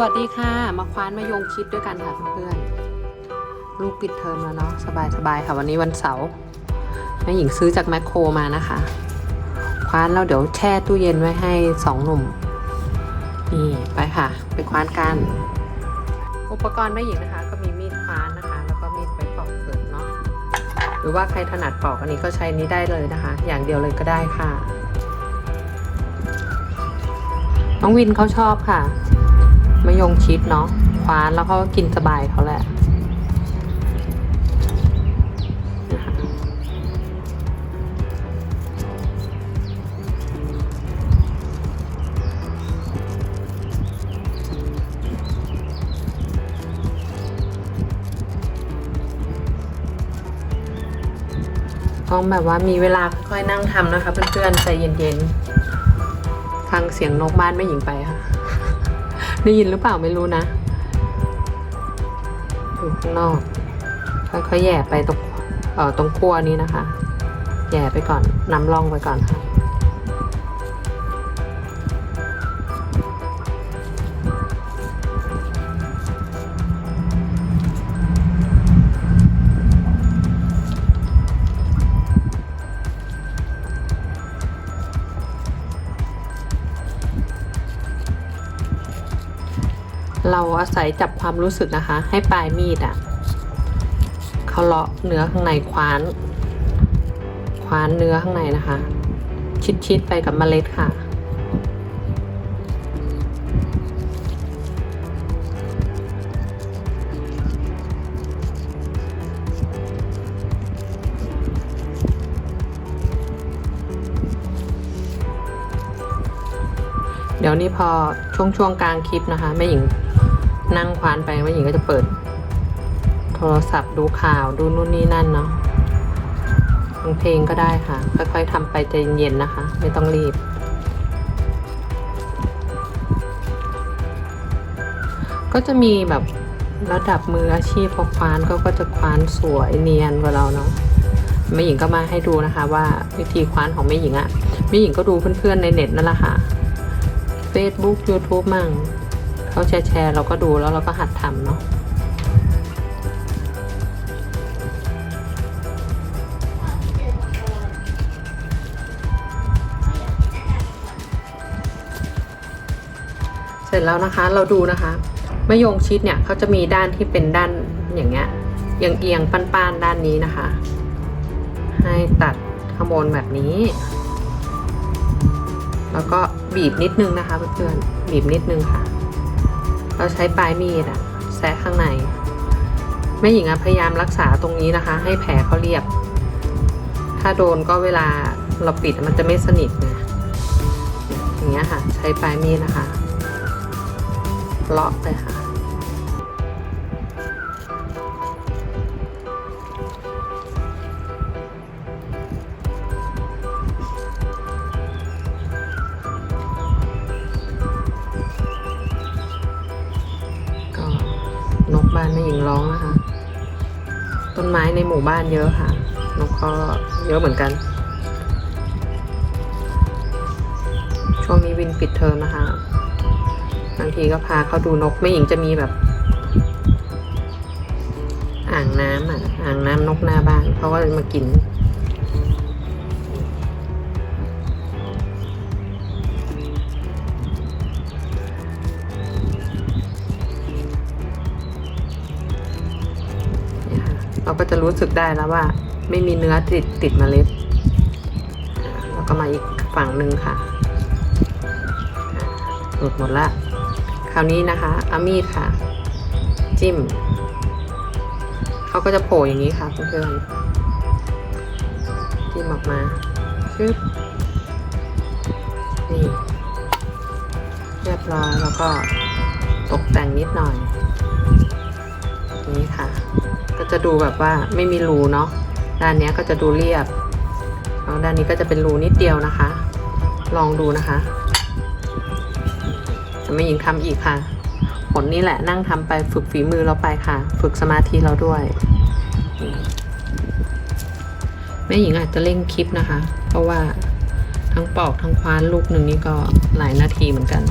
สวัสดีค่ะ มาคว้านมายงชิดด้วยกันค่ะเพื่อนๆลูกปิดเทอมแล้วเนาะสบายๆค่ะวันนี้วันเสาร์แม่หญิงซื้อจากแมคโครมานะคะ คว้านแล้วเดี๋ยวแช่ตู้เย็นไว้ให้สองหนุ่มนี่ไปค่ะ ไปคว้านกัน อุปกรณ์แม่หญิงนะคะ ก็มีมีดคว้านนะคะ แล้วก็มีดไปปอกเปลือกเนาะหรือว่าใครถนัดปอกอันนี้ก็ใช้นี้ได้เลยนะคะ อย่างเดียวเลยก็ได้ค่ะ น้องวินเขาชอบค่ะ มะยงชิดเนาะคว้านแล้วเขาก็กินสบายเขาแหละต้องแบบว่ามีเวลาค่อยๆนั่งทำนะคะเพื่อนๆใจเย็นๆ ฟังเสียงนกบ้านไม่หญิงไปค่ะ ได้ยินหรือเปล่าไม่รู้นะอยู่ข้างนอกค่อยๆแย่ไปตรงเอ่อตรงขั้วนี้นะคะ แย่ไปก่อนน้ำร่องไปก่อนค่ะ เราอาศัยจับความรู้สึกนะคะ ให้ปลายมีดอะ่ะเขาเลาะเนื้อข้างในคว้าน คว้านเนื้อข้างในนะคะ ชิดๆไปกับเมล็ดค่ะเดี๋ยวนี้พอช่วงช่วงกลางคลิปนะคะแม่หญิง นั่งควานไปแม่หญิงก็จะเปิด โทรศัพท์ดูข่าวดูนู่นนี่นั่นเนาะฟังเพลงก็ได้ค่ะ ค่อยๆทำไปใจเย็นๆนะคะ ไม่ต้องรีบ ก็จะมีแบบระดับมืออาชีพพอควานก็ก็จะควานสวยเนียนกว่าเราเนาะแม่หญิงก็มาให้ดูนะคะว่าวิธีควานของแม่หญิงอะแม่หญิงก็ดูเพื่อนๆในเน็ตนั่นแหละค่ะ Facebook YouTube มั่ง เขาแชร์แชร์เราก็ดูแล้วเราก็หัดทำเนาะเสร็จแล้วนะคะเราดูนะคะมะยงชิดเนี่ยเขาจะมีด้านที่เป็นด้านอย่างเงี้ยเอียงเอียงป้านๆด้านนี้นะคะ ให้ตัดขโมนแบบนี้ แล้วก็บีบนิดนึงนะคะเพื่อนๆบีบนิดนึงค่ะ เราใช้ปลายมีดอะแซะข้างในแม่หญิงพยายามรักษาตรงนี้นะคะ ให้แผลเขาเรียบ ถ้าโดนก็เวลาเราปิดมันจะไม่สนิทไงอย่างเงี้ยค่ะ ใช้ปลายมีดนะคะเลาะไปค่ะ บ้านแม่หญิงร้องนะคะ ต้นไม้ในหมู่บ้านเยอะค่ะนกก็เยอะเหมือนกัน ช่วงนี้วินปิดเทอมนะคะบางทีก็พาเขาดูนกแม่หญิงจะมีแบบ อ่างน้ำอะอ่างน้ำนกหน้าบ้านเขาก็มากิน ก็จะรู้สึกได้แล้วว่า ไม่มีเนื้อติดติดเมล็ด แล้วก็มาอีกฝั่งหนึ่งค่ะ หลุดหมดละ คราวนี้นะคะอามีดค่ะ จิ้ม เขาก็จะโผล่อย่างนี้ค่ะเพื่อนๆจิ้มออกมาชึบนี่ เรียบร้อยแล้วก็ตกแต่งนิดหน่อย นี้ค่ะ จะดูแบบว่าไม่มีรูเนาะด้านนี้ก็จะดูเรียบแล้วด้านนี้ก็จะเป็นรูนิดเดียวนะคะ ลองดูนะคะจะไม่ยิงทำอีกค่ะผลนี้แหละนั่งทำไปฝึกฝีมือเราไปค่ะ ฝึกสมาธิเราด้วยแม่หญิงอาจจะเร่งคลิปนะคะ เพราะว่าทั้งปอกทั้งคว้านลูกหนึ่งนี่ก็หลายนาทีเหมือนกัน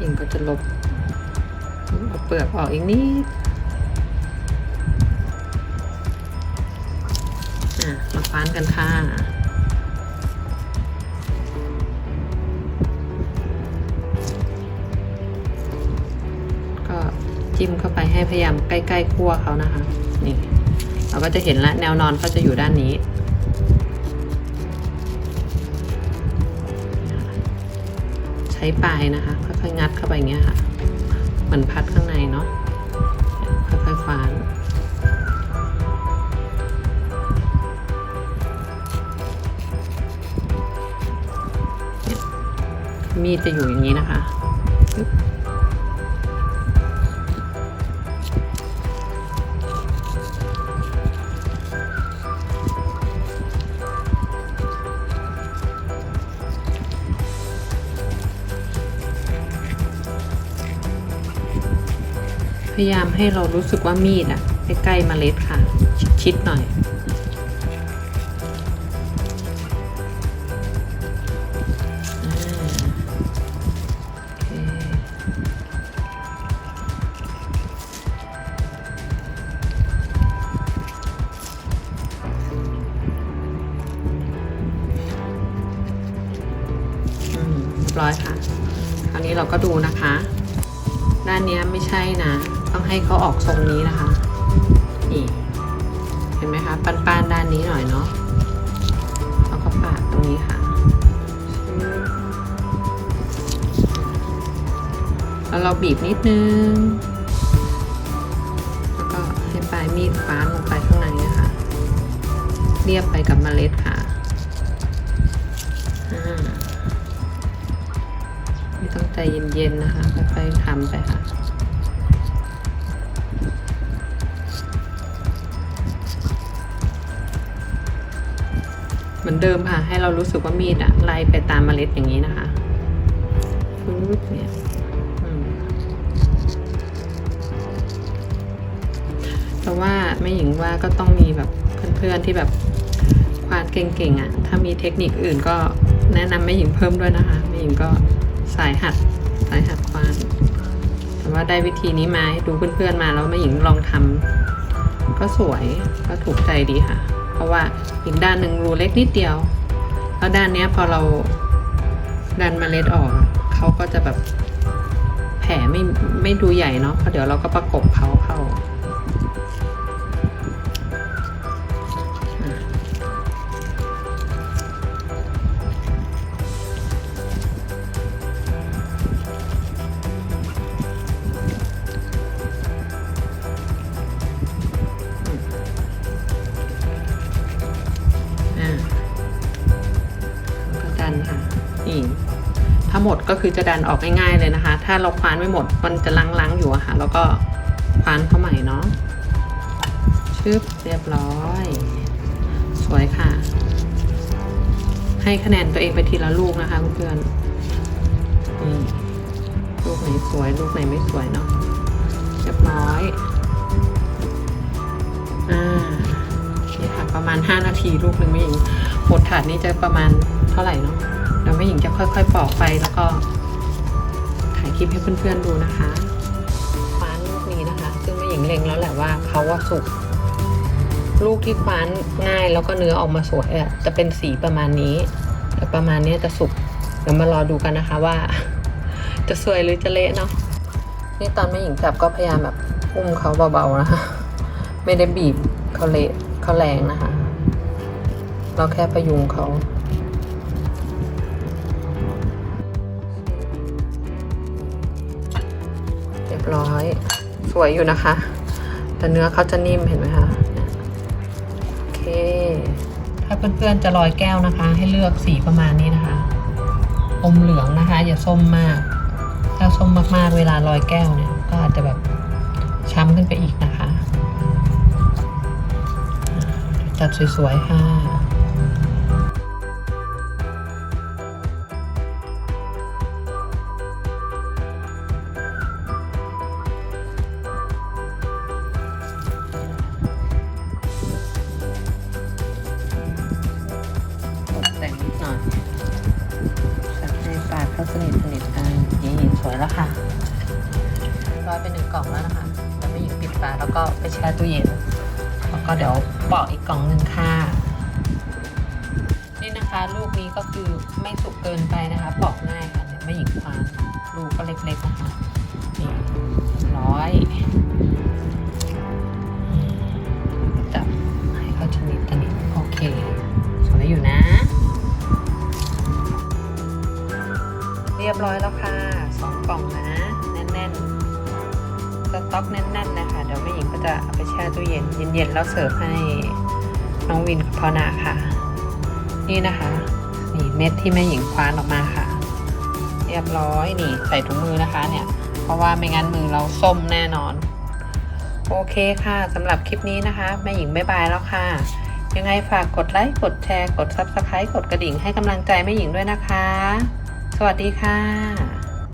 หญิงก็จะลบเอาเปลือกออกอีกนิดอ่มาฟ้านกันค่ะก็จิ้มเข้าไปให้พยายามใกล้ๆคั่วเขานะคะ นี่ เราก็จะเห็นละแนวนอนเขาจะอยู่ด้านนี้ ช้ปลายนะคะ ค่อยๆงัดเข้าไปอย่างเงี้ยค่ะเหมือนพัดข้างในเนาะค่อยๆฟานมีดจะอยู่อย่างนี้นะคะ ยายามให้เรารู้สึกว่ามีดอะใกล้ๆเมล็ดค่ะ ชิดๆหน่อยอ่าโอเคอืมเรียบร้อยค่ะ คราวนี้เราก็ดูนะคะ ด้านนี้ไม่ใช่นะ ต้องให้เขาออกทรงนี้นะคะ นี่ เห็นไหมคะปานๆด้านนี้หน่อยเนาะแล้วก็ปาดตรงนี้ค่ะ แล้วเราบีบนิดนึง แล้วก็ให้ปลายมีดฟ้านลงไปข้างในนะคะ เรียบไปกับเมล็ดค่ะอ่าไม่ต้องใจเย็นๆนะคะค่อยๆทำไปค่ะ เหมือนเดิมค่ะ ให้เรารู้สึกว่ามีดอะไล่ไปตามเมล็ดอย่างนี้นะคะปึ๊บเนี่ยแต่ว่าแม่หญิงว่าก็ต้องมีแบบเพื่อนๆที่แบบควานเก่งๆอะ่ะ ถ้ามีเทคนิคอื่นก็แนะนำแม่หญิงเพิ่มด้วยนะคะแม่หญิงก็สายหัดสายหัดควานแต่ว่าได้วิธีนี้มาให้ดูเพื่อนๆมาแล้วแม่หญิงลองทำก็สวยก็ถูกใจดีค่ะ ราะว่าอีกด้านหนึ่งรูเล็กนิดเดียว แล้วด้านนี้พอเราดันเมล็ดออกเขาก็จะแบบแผลไม่ไม่ดูใหญ่เนาะเพราะเดี๋ยวเราก็ประกบเขาเข้า นค่ะนี่ถ้าหมดก็คือจะดันออกง่ายๆเลยนะคะ ถ้าเราคว้านไม่หมดมันจะลังๆอยู่อะค่ะ แล้วก็คว้านเข้าใหม่เนาะชึบเรียบร้อย สวยค่ะ ให้คะแนนตัวเองไปทีละลูกนะคะเพื่อนๆลูกไหนสวย ลูกไหนไม่สวยเนาะเรียบร้อย ประมาณ 5 นาทีลูกหนึ่งไม่หญิงหมดถาดนี้จะประมาณเท่าไหร่เนาะเดี๋ยวแม่หญิงจะค่อยๆปอกไปแล้วก็ถ่ายคลิปให้เพื่อนๆดูนะคะคว้านลูกนี้นะคะ ซึ่งแม่หญิงเล็งแล้วแหละว่าเขาว่าสุกลูกที่คว้านง่ายแล้วก็เนื้อออกมาสวยอะจะเป็นสีประมาณนี้ แต่ประมาณนี้จะสุกเดี๋ยวมารอดูกันนะคะว่า จะสวยหรือจะเละเนาะนี่ตอนแม่หญิงจับก็พยายามแบบอุ้มเขาเบาๆนะคะไม่ได้บีบเขาเละ เขาแรงนะคะ เราแค่ประยุงเขาเรียบร้อย สวยอยู่นะคะ แต่เนื้อเขาจะนิ่มเห็นไหมคะโอเค ถ้าเพื่อนๆจะลอยแก้วนะคะ ให้เลือกสีประมาณนี้นะคะอมเหลืองนะคะ อย่าส้มมาก ถ้าส้มมากๆเวลาลอยแก้วเนี่ย ก็อาจจะแบบช้ำขึ้นไปอีกนะคะ จัดสวยๆค่ะตกแต่งนิดหน่อยเขาสนิทสนิทกันนี่สวยแล้วค่ะร้อยไปหนึ่งกล่องแล้วนะคะเดี๋ยวแม่หญิงปิดฝาแล้วก็ไปแช่ตู้เย็นแล้ว ก็เดี๋ยวปอกอีกกล่องหนึ่งค่ะ นี่นะคะลูกนี้ก็คือไม่สุกเกินไปนะคะปอกง่ายค่ะไม่หญิงควานลูกก็เล็กๆนะคะนี่ร้อย ย็นๆแล้วเสิร์ฟให้น้องวินกับพ่อนาค่ะ นี่นะคะนี่เม็ดที่แม่หญิงคว้านออกมาค่ะ เรียบร้อยนี่ใส่ถุงมือนะคะเนี่ย เพราะว่าไม่งั้นมือเราส้มแน่นอน โอเคค่ะสำหรับคลิปนี้นะคะ แม่หญิงบ๊ายบายแล้วค่ะ ยังไงฝากกดไลค์กดแชร์กด Subscribe กดกระดิ่งให้กำลังใจแม่หญิงด้วยนะคะ สวัสดีค่ะ